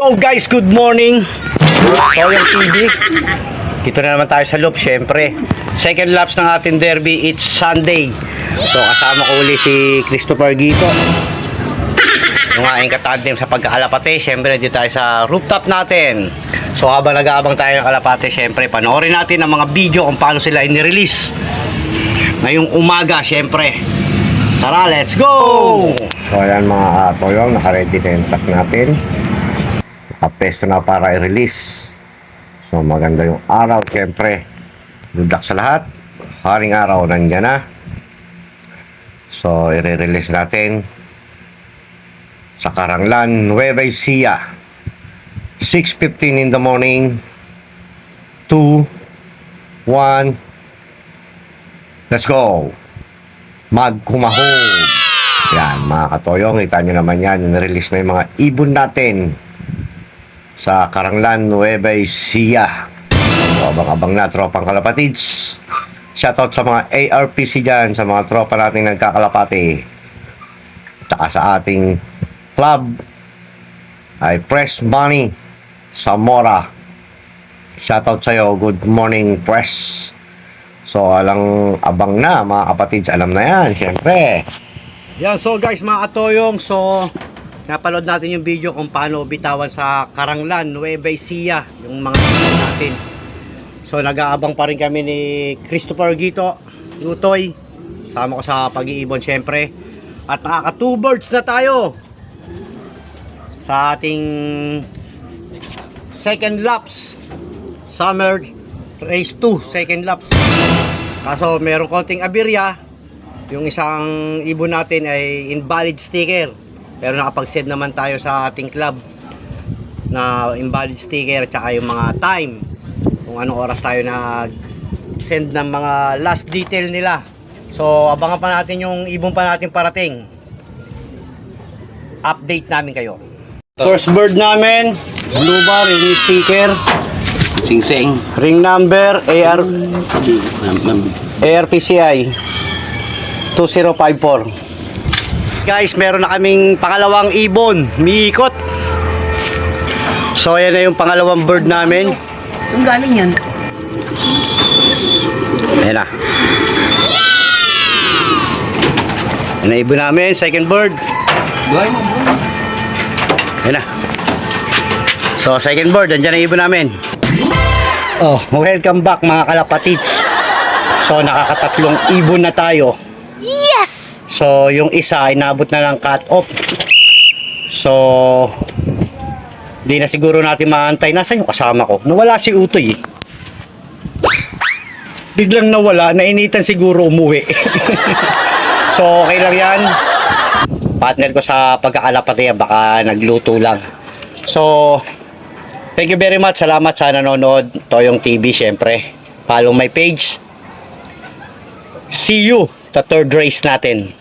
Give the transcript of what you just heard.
So guys, good morning. Toyang TV. Dito na naman tayo sa loop, syempre. Second laps ng ating derby, it's Sunday. So kasama ko uli si Christopher Gito. Yung aking katandem sa pagkaalapate, syempre dito tayo sa rooftop natin. So habang nag-aabang tayo ng kalapate, syempre panoorin natin ang mga video kung paano sila inirelease. Ngayong umaga, syempre. Tara, let's go! So ayan mga toyong, naka-ready na yung truck natin. Nakapesto na para i-release. So maganda yung araw, syempre. Good luck sa lahat. Haring araw, nandiyan na. So, i-release natin sa Karanglan, Nueva Ecija. 6.15 in the morning. 2, 1, let's go! Magkumahog! Yan, mga katoyong, kita nyo naman yan, in-release na yung mga ibon natin sa Karanglan, Nueva Ecija. So, abang-abang na, tropang kalapatids. Shoutout sa mga ARPC dyan, sa mga tropa nating nagkakalapati. Tsaka sa ating club ay Press Money Zamora. Shoutout sa'yo, good morning press. So, alang abang na, mga kapatids, alam na yan, syempre. Yan, so guys, mga katoyong, so, napanood natin yung video kung paano bitawan sa Karanglan, Nueva Ecija, yung mga natin. So, nag-aabang pa rin kami ni Christopher Gito, Lutoy. Sama ko sa pag-iibon, syempre. At nakaka two birds na tayo sa ating second laps summer race 2 second laps kaso meron konting abirya yung isang ibon natin ay invalid sticker pero nakapag-send naman tayo sa ating club na invalid sticker at saka yung mga time. Kung anong oras tayo nag send ng mga last detail nila. So abangan pa natin yung ibon pa natin parating. Update namin kayo. First bird namin blue bar ring sticker. Sing Sing. ring number AR. ARPCI 2054 Guys, meron na kaming pangalawang ibon, miikot. So ayan na yung pangalawang bird namin. Saan galing yan? Ayan na. Ayan na ibon namin, second bird. Ayan na. So second bird, andyan ang ibon namin. Oh, welcome back mga kalapatids. So nakakatatlong ibon na tayo. Yes! So, yung isa ay nabot na ng cut off. So, di na siguro natin maantay. Nasaan yung kasama ko? Nawala si Utoy eh. Biglang nawala, nainitan siguro umuwi. so, okay lang yan. Partner ko sa pagkaalalapati baka nagluto lang. So, thank you very much. Salamat sa nanonood. Toyong TV, syempre. Follow my page. See you sa third race natin.